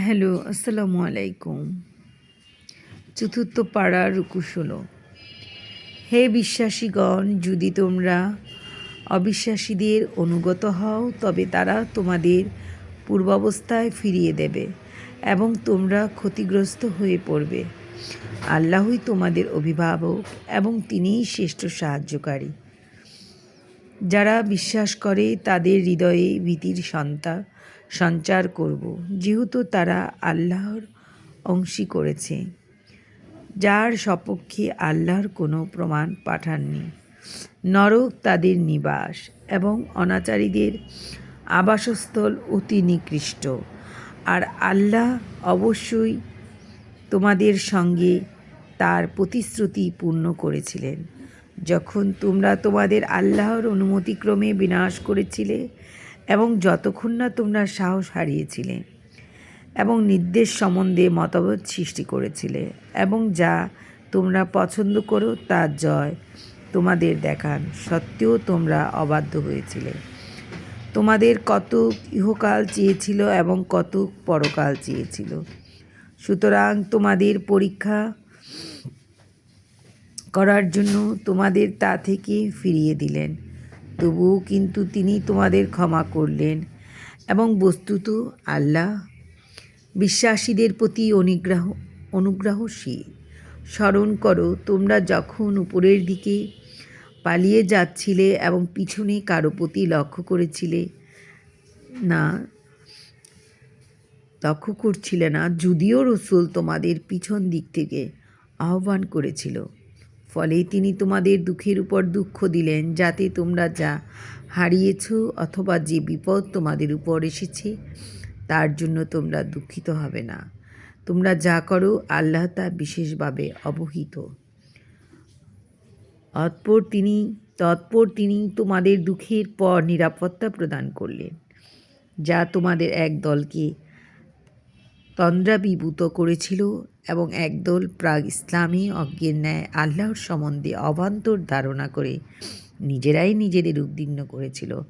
Hello, আসসালামু আলাইকুম। চতুর্থ পাড়ার কুশল। হে বিশ্বাসীগণ, যদি তোমরা অবিশ্বাসীদের অনুগত হও, তবে তারা তোমাদের পূর্বাবস্থায় ফিরিয়ে দেবে এবং তোমরা ক্ষতিগ্রস্ত হয়ে পড়বে। আল্লাহই তোমাদের অভিভাবক এবং তিনিই শ্রেষ্ঠ সাহায্যকারী। যারা বিশ্বাস করে, তাদের হৃদয়ে ভীতির সন্তান সঞ্চার করব, যেহেতু তারা আল্লাহর অংশী করেছে, যার সপক্ষে আল্লাহর কোনো প্রমাণ পাঠাননি। নরক তাদের নিবাস এবং অনাচারীদের আবাসস্থল অতি নিকৃষ্ট। আর আল্লাহ অবশ্যই তোমাদের সঙ্গে তার প্রতিশ্রুতি পূর্ণ করেছিলেন। যখন তোমরা তোমাদের আল্লাহর অনুমতিক্রমে বিনাশ করেছিলে এবং যতক্ষণ না তোমরা সাহস হারিয়েছিলে এবং নির্দেশ সম্বন্ধে মতভেদ সৃষ্টি করেছিলে এবং যা তোমরা পছন্দ করো তার জয় তোমাদের দেখান। সত্ত্বেও তোমরা অবাধ্য হয়েছিলে। তোমাদের কত ইহকাল চেয়েছিল এবং কত পরকাল চেয়েছিল। সুতরাং তোমাদের পরীক্ষা করার জন্য তোমাদের তা থেকে ফিরিয়ে দিলেন। তবুও কিন্তু তিনি তোমাদের ক্ষমা করলেন। এবং বস্তুত আল্লাহ বিশ্বাসীদের প্রতি অনুগ্রহ, অনুগ্রহশীল। স্মরণ করো, তোমরা যখন উপরের দিকে পালিয়ে যাচ্ছিলে এবং পিছনে কারও প্রতি লক্ষ্য করেছিলে না, লক্ষ্য করছিলে না, যদিও রসুল তোমাদের পিছন দিক থেকে আহ্বান করেছিল। ফলে তিনি তোমাদের দুঃখের উপর দুঃখ দিলেন, যাতে তোমরা যা হারিয়েছ অথবা যে বিপদ তোমাদের উপর এসেছে, তার জন্য তোমরা দুঃখিত হবে না। তোমরা যা করো, আল্লাহ তা বিশেষভাবে অবহিত। অতপর তিনি, তৎপর তিনি তোমাদের দুঃখের পর নিরাপত্তা প্রদান করলেন, যা তোমাদের এক দলকে তন্দ্রাবিভূত করেছিল এবং একদল প্রাগ ইসলামী অজ্ঞের ন্যায় আল্লাহর সম্বন্ধে অবান্তর ধারণা করে নিজেরাই নিজেদের উদ্বিগ্ন করেছিল।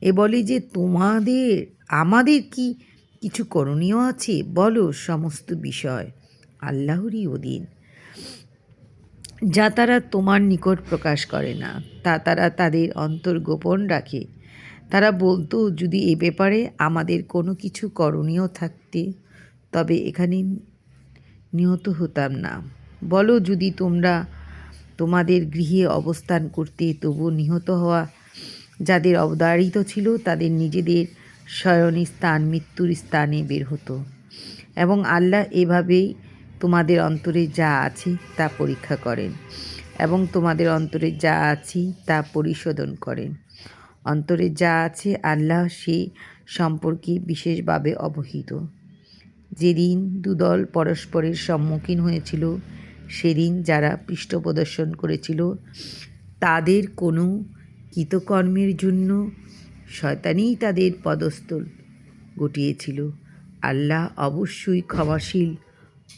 এ বলে যে, তোমাদের, আমাদের কি কিছু করণীয় আছে? বলো সমস্ত বিষয়, আল্লাহরই অধীন। যা তারা তোমার নিকট প্রকাশ করে না, তা তারা তাদের অন্তর গোপন রাখে। তারা বলতো, যদি এ ব্যাপারে আমাদের কোনো কিছু করণীয় থাকতে তবে এখানে নিহত হতাম না। বলো যদি তোমরা তোমাদের গৃহে অবস্থান করতে তবু নিহত হওয়া, যাদের অবদারিত ছিল, তাদের নিজেদের শয়নী স্থান, মৃত্যুর স্থানে বের হতো। এবং আল্লাহ এভাবেই তোমাদের অন্তরে যা আছে তা পরীক্ষা করেন এবং তোমাদের অন্তরে যা আছে তা পরিশোধন করেন। অন্তরে যা আছে আল্লাহ সে সম্পর্কে বিশেষভাবে অবহিত। যেদিন দুদল পরস্পরের সম্মুখীন হয়েছিল, সেদিন যারা পৃষ্ঠ প্রদর্শন করেছিল, তাদের কোনো কৃতকর্মের জন্য শয়তানেই তাদের পদস্থল গটিয়েছিল। আল্লাহ অবশ্যই ক্ষমাশীল,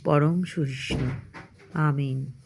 পরম সহিষ্ণু। আমিন।